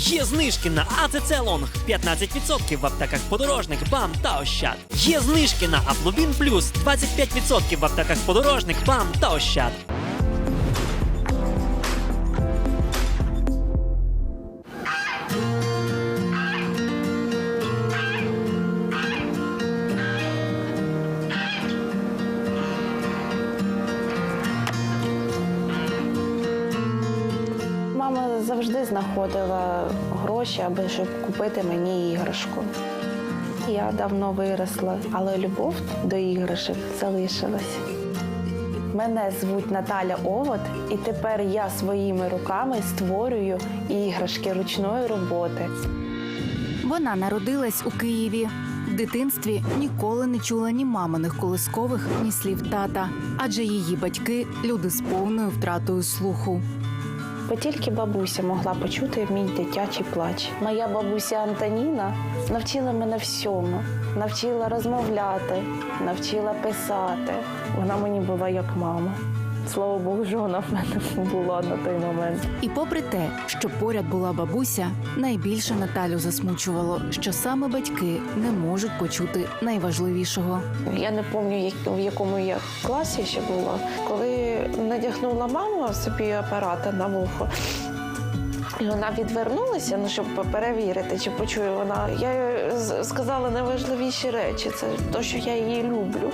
Є знижки на АЦЦ Лонг 15% в аптеках подорожник, БАМ та Ощад. Є знижки на Аплубін Плюс 25% в аптеках подорожник, БАМ та Ощад. Завжди знаходила гроші, аби щоб купити мені іграшку. Я давно виросла, але любов до іграшок залишилась. Мене звуть Наталя Овод, і тепер я своїми руками створюю іграшки ручної роботи. Вона народилась у Києві. В дитинстві ніколи не чула ні маминих колискових, ні слів тата, адже її батьки люди з повною втратою слуху. Бо тільки бабуся могла почути мій дитячий плач. Моя бабуся Антоніна навчила мене всьому, навчила розмовляти, навчила писати. Вона мені була як мама. Слава Богу, що вона в мене була на той момент. І попри те, що поряд була бабуся, найбільше Наталю засмучувало, що саме батьки не можуть почути найважливішого. Я не пам'ятаю, в якому я класі ще була, коли надягнула мама собі апарата на вухо. І вона відвернулася, ну, щоб перевірити, чи почує вона. Я їй сказала найважливіші речі, це те, що я її люблю.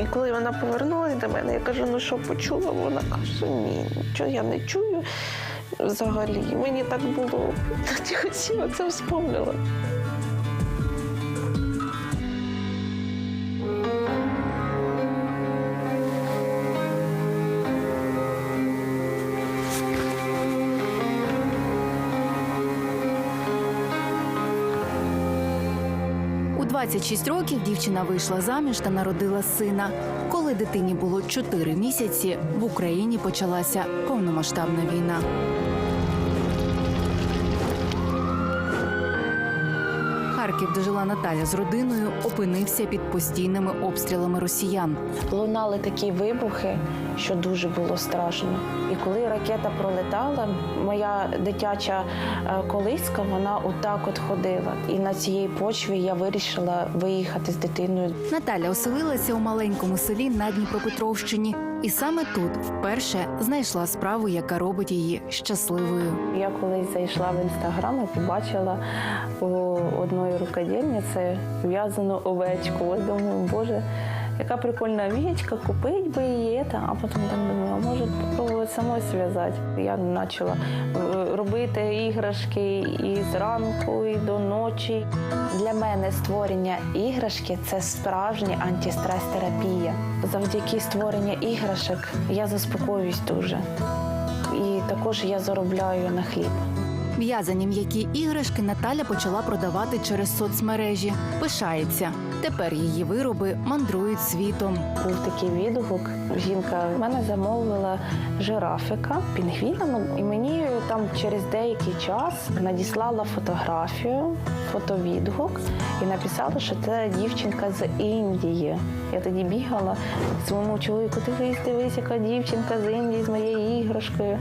І коли вона повернулася до мене, я кажу, ну що почула? Вона каже, ні, нічого я не чую взагалі. Мені так було. Я це вспомнила. 26 років дівчина вийшла заміж та народила сина. Коли дитині було 4 місяці, в Україні почалася повномасштабна війна. Харків, де жила Наталя з родиною, опинився під постійними обстрілами росіян. Лунали такі вибухи, що дуже було страшно. І коли ракета пролетала, моя дитяча е, колиска, вона отак от ходила. І на цій почві я вирішила виїхати з дитиною. Наталя оселилася у маленькому селі на Дніпропетровщині, і саме тут вперше знайшла справу, яка робить її щасливою. Я колись зайшла в інстаграм і побачила у одної рукодільниці в'язану овечку. Ось думаю, боже, яка прикольна овечка, купить би її. Та, а потім там думаю, а може спробувати самою зв'язати. Я почала е, робити іграшки і зранку, і до ночі. Для мене створення іграшки це справжня антистрес-терапія. Завдяки створенню іграшок я заспокоююсь дуже. І також я заробляю на хліб. В'язані м'які іграшки Наталя почала продавати через соцмережі. Пишається. Тепер її вироби мандрують світом. Був такий відгук. Жінка в мене замовила жирафика, пінгвіна, і мені там через деякий час надіслала фотографію, фотовідгук і написала, що це дівчинка з Індії. Я тоді бігала своєму чоловіку, дивись, дивись, яка дівчинка з Індії з моєю іграшкою.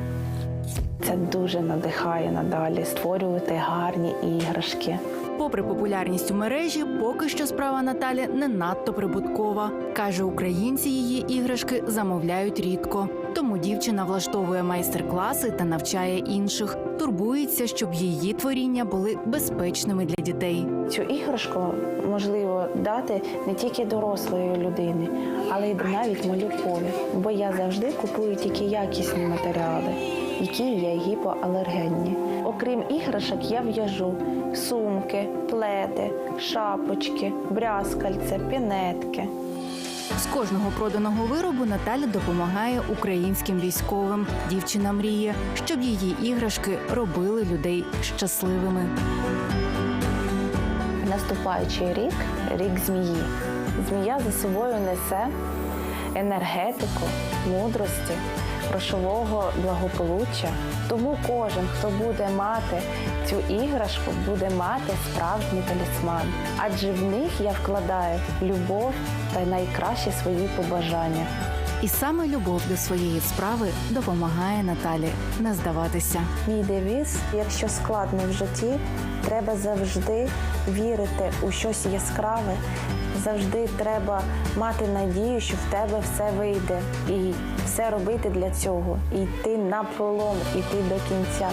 Це дуже надихає надалі створювати гарні іграшки. Попри популярність у мережі, поки що справа Наталі не надто прибуткова. Каже, українці її іграшки замовляють рідко. Тому дівчина влаштовує майстер-класи та навчає інших. Турбується, щоб її творіння були безпечними для дітей. Цю іграшку можливо дати не тільки дорослої людини, але й навіть малюкові. Бо я завжди купую тільки якісні матеріали, які є гіпоалергенні. Окрім іграшок, я в'яжу сумки, пледи, шапочки, брязкальце, пінетки. З кожного проданого виробу Наталя допомагає українським військовим. Дівчина мріє, щоб її іграшки робили людей щасливими. Наступаючий рік рік змії. Змія за собою несе енергетику, мудрості, грошового благополуччя. Тому кожен, хто буде мати цю іграшку, буде мати справжній талісман. Адже в них я вкладаю любов та найкращі свої побажання. І саме любов до своєї справи допомагає Наталі не здаватися. Мій девіз, якщо складно в житті, треба завжди вірити у щось яскраве. Завжди треба мати надію, що в тебе все вийде, і все робити для цього, і йти на пролом, іти до кінця.